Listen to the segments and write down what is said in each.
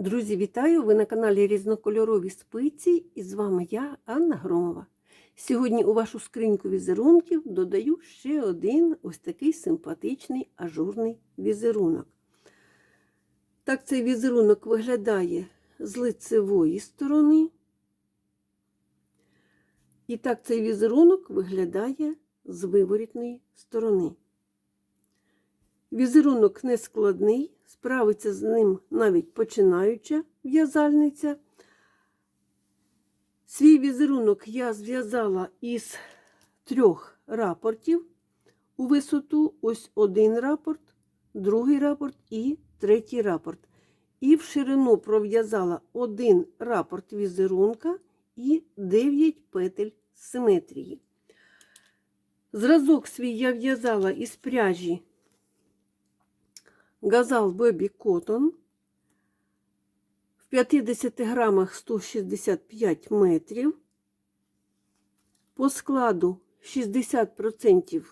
Друзі, вітаю! Ви на каналі Різнокольорові спиці і з вами я, Анна Громова. Сьогодні у вашу скриньку візерунків додаю ще один ось такий симпатичний ажурний візерунок. Так цей візерунок виглядає з лицевої сторони. І так цей візерунок виглядає з виворітної сторони. Візерунок не складний, справиться з ним навіть починаюча в'язальниця. Свій візерунок я зв'язала із трьох рапортів у висоту. Ось один рапорт, другий рапорт і третій рапорт. І в ширину пров'язала один рапорт візерунка і 9 петель симетрії. Зразок свій я в'язала із пряжі Газал Бебі Коттон в 50 грамах 165 метрів. По складу 60%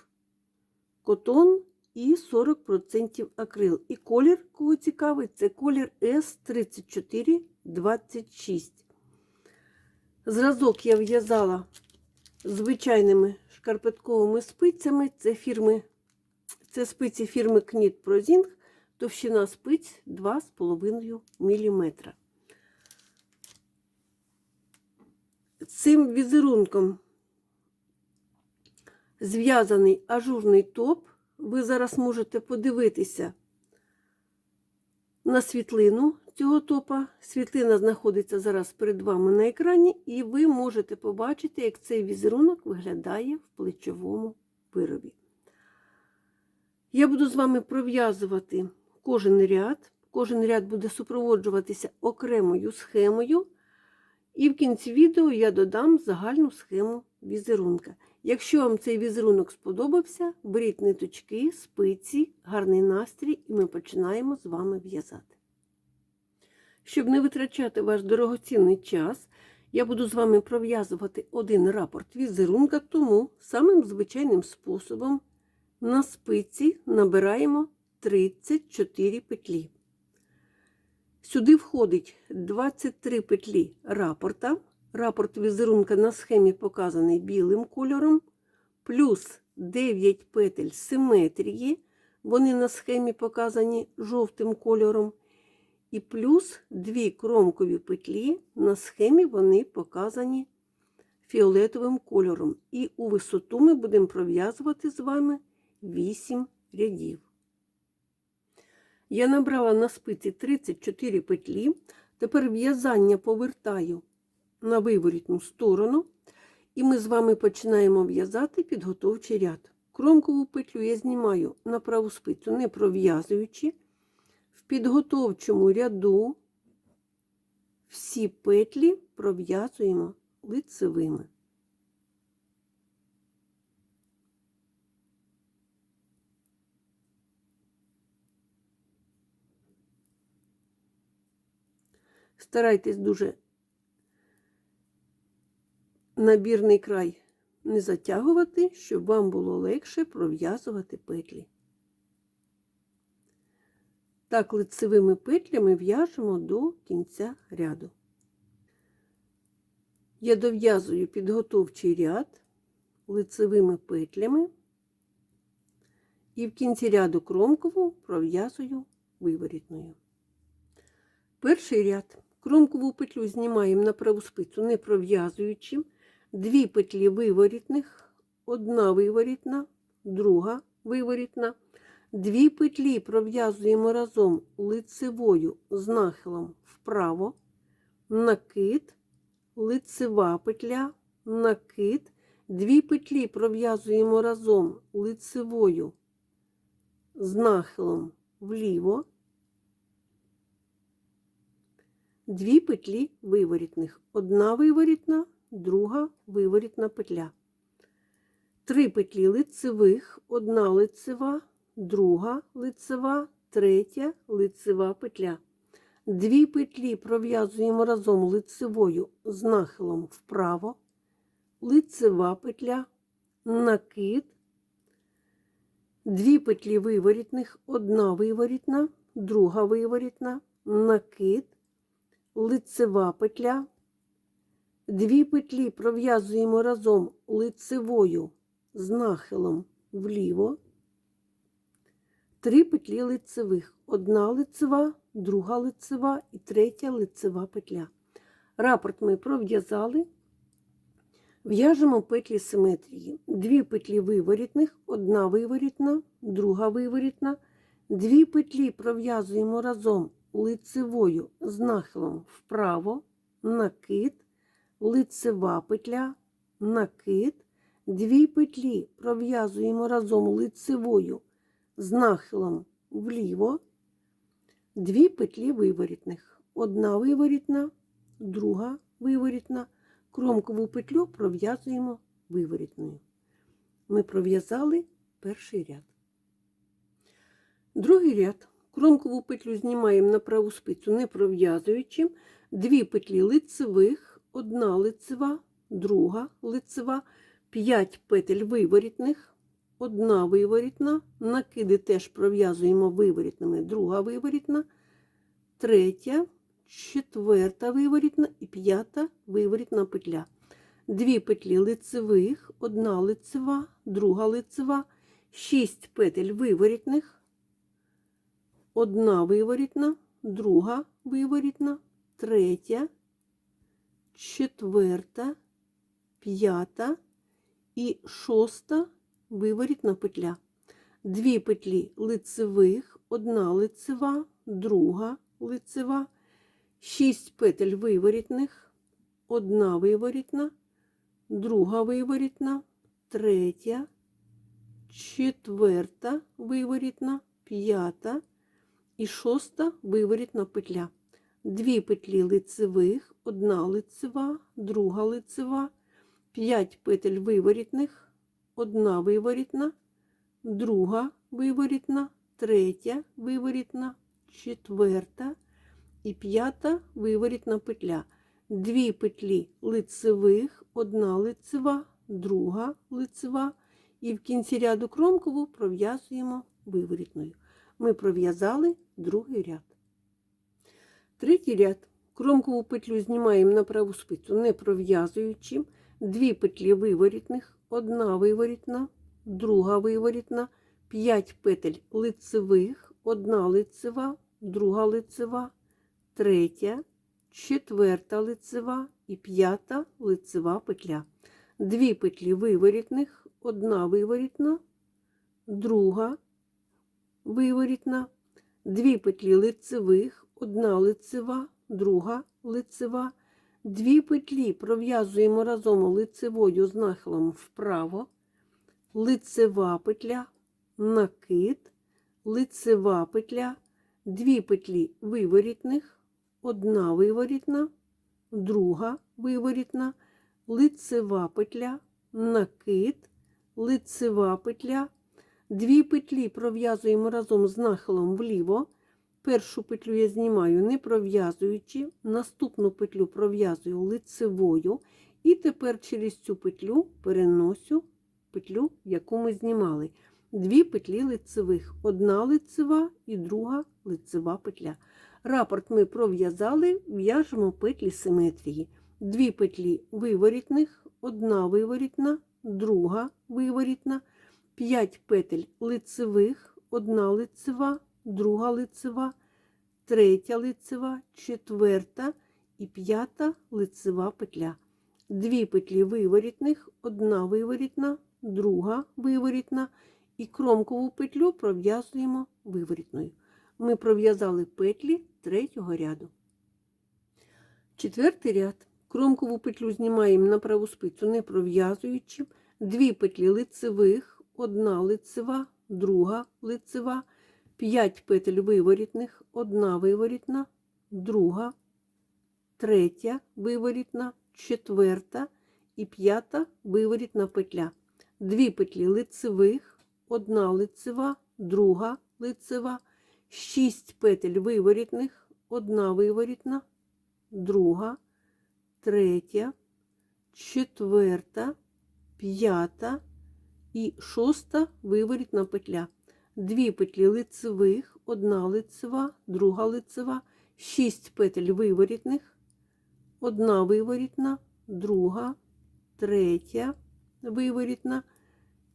котон і 40% акрил. І колір, кого цікавий, це колір С3426. Зразок я в'язала звичайними шкарпетковими спицями. Це фірми, це спиці фірми Knit Prozing. Товщина спиць 2,5 мм. Цим візерунком зв'язаний ажурний топ. Ви зараз можете подивитися на світлину цього топа. Світлина знаходиться зараз перед вами на екрані, і ви можете побачити, як цей візерунок виглядає в плечовому виробі. Я буду з вами пров'язувати кожен ряд. Кожен ряд буде супроводжуватися окремою схемою. І в кінці відео я додам загальну схему візерунка. Якщо вам цей візерунок сподобався, беріть ниточки, спиці, гарний настрій, і ми починаємо з вами в'язати. Щоб не витрачати ваш дорогоцінний час, я буду з вами пров'язувати один рапорт візерунка, тому самим звичайним способом на спиці набираємо 34 петлі. Сюди входить 23 петлі рапорта. Рапорт візерунка на схемі показаний білим кольором, плюс 9 петель симетрії, вони на схемі показані жовтим кольором. І плюс 2 кромкові петлі на схемі вони показані фіолетовим кольором. І у висоту ми будемо пров'язувати з вами 8 рядів. Я набрала на спиці 34 петлі. Тепер в'язання повертаю на виворітну сторону, і ми з вами починаємо в'язати підготовчий ряд. Кромкову петлю я знімаю на праву спицю, не пров'язуючи. В підготовчому ряду всі петлі пров'язуємо лицевими. Старайтесь дуже набірний край не затягувати, щоб вам було легше пров'язувати петлі. Так, лицевими петлями в'яжемо до кінця ряду. Я дов'язую підготовчий ряд лицевими петлями і в кінці ряду кромкову пров'язую виворітною. Перший ряд. Кромкову петлю знімаємо на праву спицю, не пров'язуючи. Дві петлі виворітних, одна виворітна, друга виворітна. Дві петлі пров'язуємо разом лицевою з нахилом вправо, накид, лицева петля, накид. Дві петлі пров'язуємо разом лицевою з нахилом вліво. Дві петлі виворітних. Одна виворітна, друга виворітна петля. Три петлі лицевих, одна лицева, друга лицева, третя лицева петля. Дві петлі пров'язуємо разом лицевою з нахилом вправо, лицева петля, накид. Дві петлі виворітних, одна виворітна, друга виворітна, накид. Лицева петля. Дві петлі пров'язуємо разом лицевою з нахилом вліво. Три петлі лицевих. Одна лицева, друга лицева і третя лицева петля. Рапорт ми пров'язали. В'яжемо петлі симетрії. Дві петлі виворітних, одна виворітна, друга виворітна. Дві петлі пров'язуємо разом лицевою з нахилом вправо, накид, лицева петля, накид. Дві петлі пров'язуємо разом лицевою з нахилом вліво. Дві петлі виворітних. Одна виворітна, друга виворітна. Кромкову петлю пров'язуємо виворітною. Ми пров'язали перший ряд. Другий ряд. Кромкову петлю знімаємо на праву спицю, не пров'язуючи. Дві петлі лицевих, одна лицева, друга лицева, 5 петель виворітних, одна виворітна, накиди теж пров'язуємо виворітними, друга виворітна, третя, четверта виворітна і п'ята виворітна петля. Дві петлі лицевих, одна лицева, друга лицева, 6 петель виворітних, одна виворітна, друга виворітна, третя, четверта, п'ята і шоста виворітна петля. Дві петлі лицевих, одна лицева, друга лицева, шість петель виворітних, одна виворітна, друга виворітна, третя, четверта виворітна, п'ята і шоста виворітна петля. Дві петлі лицевих, одна лицева, друга лицева, 5 петель виворітних, одна виворітна, друга виворітна, третя виворітна, четверта і п'ята виворітна петля. Дві петлі лицевих, одна лицева, друга лицева. І в кінці ряду кромкову пров'язуємо виворітною. Ми пров'язали другий ряд. Третій ряд. Кромкову петлю знімаємо на праву спицю, не пров'язуючи. Дві петлі виворітних, одна виворітна, друга виворітна, 5 петель лицевих, одна лицева, друга лицева, третя, четверта лицева і п'ята лицева петля. Дві петлі виворітних, одна виворітна, друга виворітна, дві петлі лицевих, одна лицева, друга лицева. Дві петлі пров'язуємо разом лицевою з нахилом вправо, лицева петля, накид, лицева петля, дві петлі виворітних, одна виворітна, друга виворітна, лицева петля, накид, лицева петля, дві петлі пров'язуємо разом з нахилом вліво. Першу петлю я знімаю не пров'язуючи, наступну петлю пров'язую лицевою, і тепер через цю петлю переносю петлю, яку ми знімали. Дві петлі лицевих, одна лицева і друга лицева петля. Рапорт ми пров'язали, в'яжемо петлі симетрії. Дві петлі виворітних, одна виворітна, друга виворітна, 5 петель лицевих, одна лицева друга лицева, третя лицева, четверта і п'ята лицева петля. Дві петлі виворітних, одна виворітна, друга виворітна і кромкову петлю пров'язуємо виворітною. Ми пров'язали петлі третього ряду. Четвертий ряд. Кромкову петлю знімаємо на праву спицю, не пров'язуючи. Дві петлі лицевих, одна лицева, друга лицева. 5 петель виворітних, одна виворітна, друга, третя виворітна, четверта і п'ята виворітна петля. Дві петлі лицевих, одна лицева, друга лицева, 6 петель виворітних, одна виворітна, друга, третя, четверта, п'ята і шоста виворітна петля. Дві петлі лицевих, одна лицева, друга лицева, 6 петель виворітних, одна виворітна, друга, третя виворітна,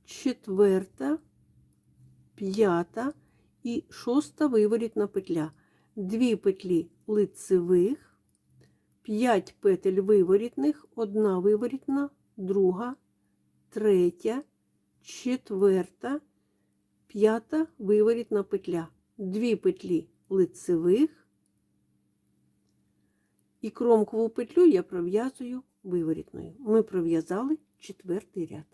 четверта, п'ята і шоста виворітна петля. Дві петлі лицевих, 5 петель виворітних, одна виворітна, друга, третя, четверта, п'ята виворітна петля. Дві петлі лицевих. І кромкову петлю я пров'язую виворітною. Ми пров'язали четвертий ряд.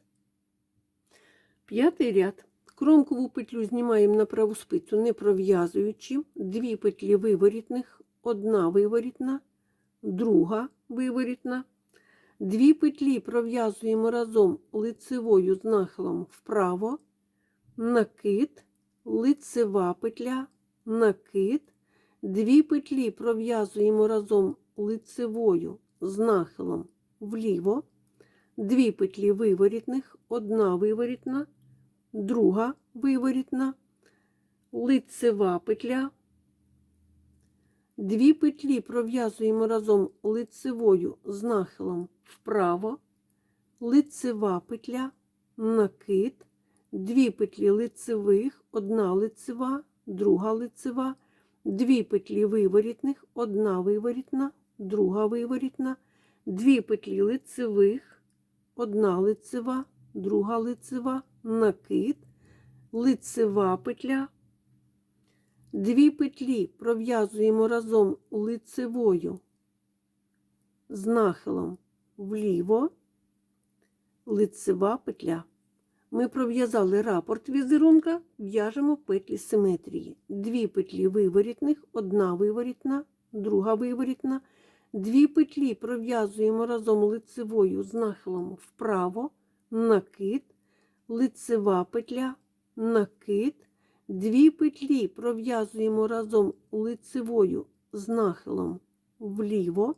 П'ятий ряд. Кромкову петлю знімаємо на праву спицю, не пров'язуючи. Дві петлі виворітних, одна виворітна, друга виворітна. Дві петлі пров'язуємо разом лицевою з нахилом вправо, накид, лицева петля, накид. Дві петлі пров'язуємо разом лицевою з нахилом вліво, дві петлі виворітних, одна виворітна, друга виворітна, лицева петля. Дві петлі пров'язуємо разом лицевою з нахилом вправо, лицева петля, накид, дві петлі лицевих, одна лицева, друга лицева, дві петлі виворітних, одна виворітна, друга виворітна, дві петлі лицевих, одна лицева, друга лицева, накид, лицева петля. Дві петлі пров'язуємо разом лицевою з нахилом вліво, лицева петля. Ми пров'язали рапорт візерунка, в'яжемо петлі симетрії. Дві петлі виворітних, одна виворітна, друга виворітна. Дві петлі пров'язуємо разом лицевою з нахилом вправо, накид, лицева петля, накид. Дві петлі пров'язуємо разом лицевою з нахилом вліво,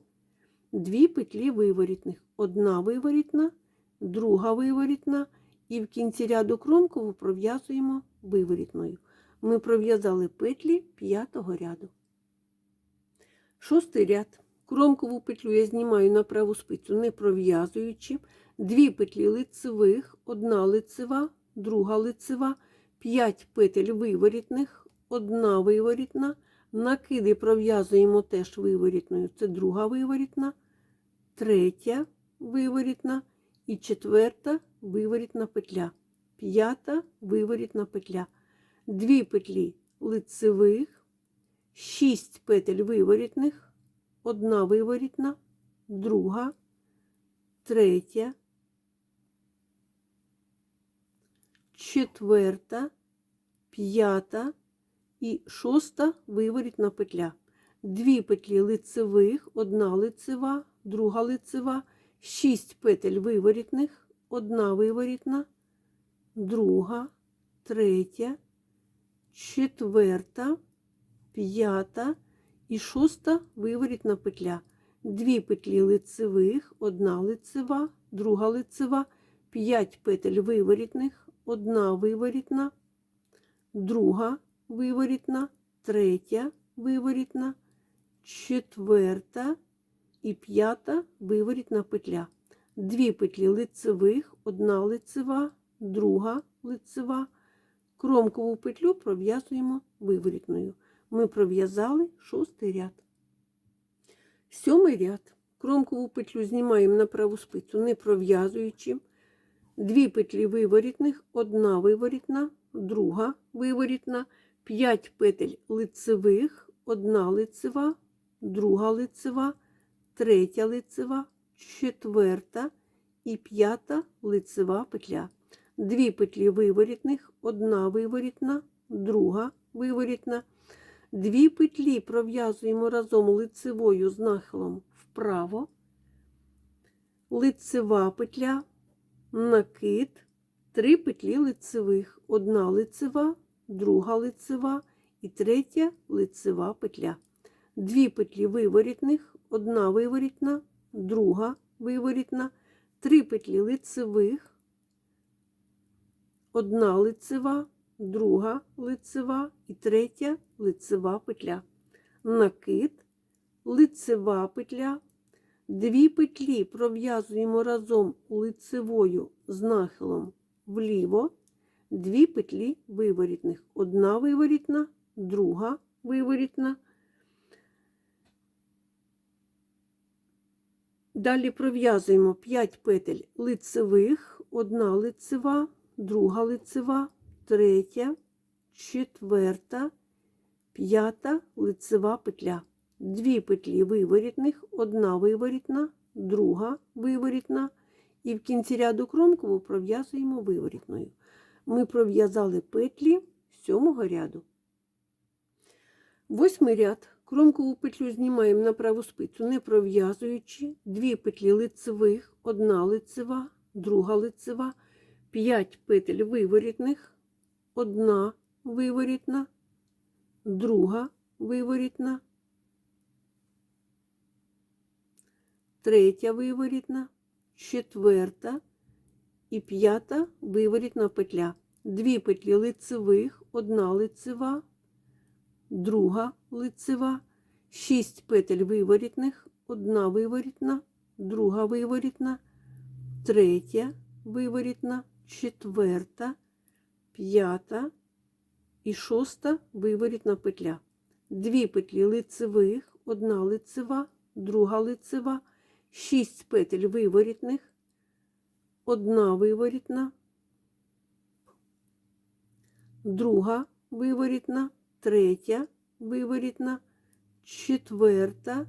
дві петлі виворітних. Одна виворітна, друга виворітна, і в кінці ряду кромкову пров'язуємо виворітною. Ми пров'язали петлі п'ятого ряду. Шостий ряд. Кромкову петлю я знімаю на праву спицю, не пров'язуючи. Дві петлі лицевих, одна лицева, друга лицева. 5 петель виворітних, одна виворітна, накиди пров'язуємо теж виворітною, це друга виворітна, третя виворітна і четверта виворітна петля, п'ята виворітна петля, дві петлі лицевих, 6 петель виворітних, одна виворітна, друга, третя, четверта, п'ята і шоста виворітна петля. Дві петлі лицевих, одна лицева, друга лицева, шість петель виворітних, одна виворітна, друга, третя, четверта, п'ята і шоста виворітна петля. Дві петлі лицевих, одна лицева, друга лицева, п'ять петель виворітних, одна виворітна, друга виворітна, третя виворітна, четверта і п'ята виворітна петля. Дві петлі лицевих, одна лицева, друга лицева. Кромкову петлю пров'язуємо виворітною. Ми пров'язали шостий ряд. Сьомий ряд. Кромкову петлю знімаємо на праву спицю, не пров'язуючи. Дві петлі виворітних, одна виворітна, друга виворітна, 5 петель лицевих, одна лицева, друга лицева, третя лицева, четверта і п'ята лицева петля. Дві петлі виворітних, одна виворітна, друга виворітна. Дві петлі пров'язуємо разом лицевою з нахилом вправо, лицева петля накид, три петлі лицевих, одна лицева, друга лицева і третя лицева петля. Дві петлі виворітних, одна виворітна, друга виворітна, три петлі лицевих, одна лицева, друга лицева і третя лицева петля. накид, лицева петля. Дві петлі пров'язуємо разом лицевою з нахилом вліво, дві петлі виворітних. Одна виворітна, друга виворітна. Далі пров'язуємо 5 петель лицевих, одна лицева, друга лицева, третя, четверта, п'ята лицева петля. Дві петлі виворітних, одна виворітна, друга виворітна. І в кінці ряду кромкову пров'язуємо виворітною. Ми пров'язали петлі сьомого ряду. Восьмий ряд. Кромкову петлю знімаємо на праву спицю, не пров'язуючи. Дві петлі лицевих, одна лицева, друга лицева, п'ять петель виворітних, одна виворітна, друга виворітна, третя виворітна, четверта і п'ята виворітна петля. Дві петлі лицевих, одна лицева, друга лицева, шість петель виворітних, одна виворітна, друга виворітна, третя виворітна, четверта, п'ята і шоста виворітна петля. Дві петлі лицевих, одна лицева, друга лицева, шість петель виворітних, одна виворітна, друга виворітна, третя виворітна, четверта,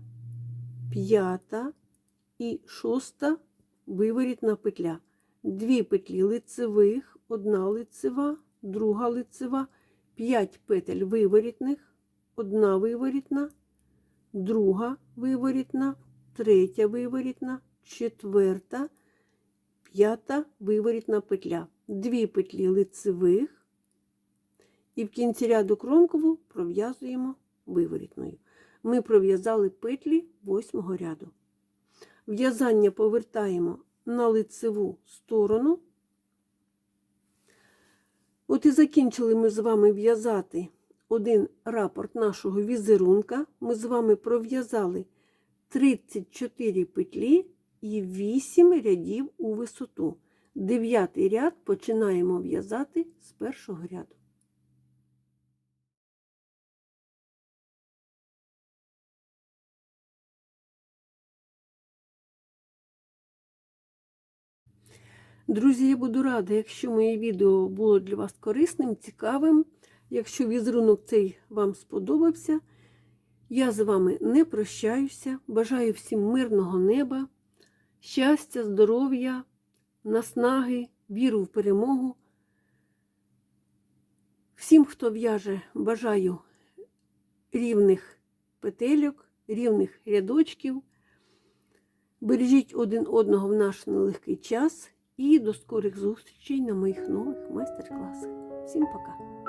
п'ята. І шоста виворітна петля. Дві петлі лицевих, одна лицева, друга лицева, п'ять петель виворітних, одна виворітна, друга виворітна, третя виворітна, четверта, п'ята виворітна петля. Дві петлі лицевих, і в кінці ряду кромкову пров'язуємо виворітною. Ми пров'язали петлі восьмого ряду. В'язання повертаємо на лицеву сторону. От і закінчили ми з вами в'язати один рапорт нашого візерунка. Ми з вами пров'язали 34 петлі і 8 рядів у висоту. Дев'ятий ряд починаємо в'язати з першого ряду. Друзі, я буду рада, якщо моє відео було для вас корисним, цікавим. Якщо візерунок цей вам сподобався, я з вами не прощаюся. Бажаю всім мирного неба, щастя, здоров'я, наснаги, віру в перемогу. Всім, хто в'яже, бажаю рівних петельок, рівних рядочків. Бережіть один одного в наш нелегкий час і до скорих зустрічей на моїх нових майстер-класах. Всім пока!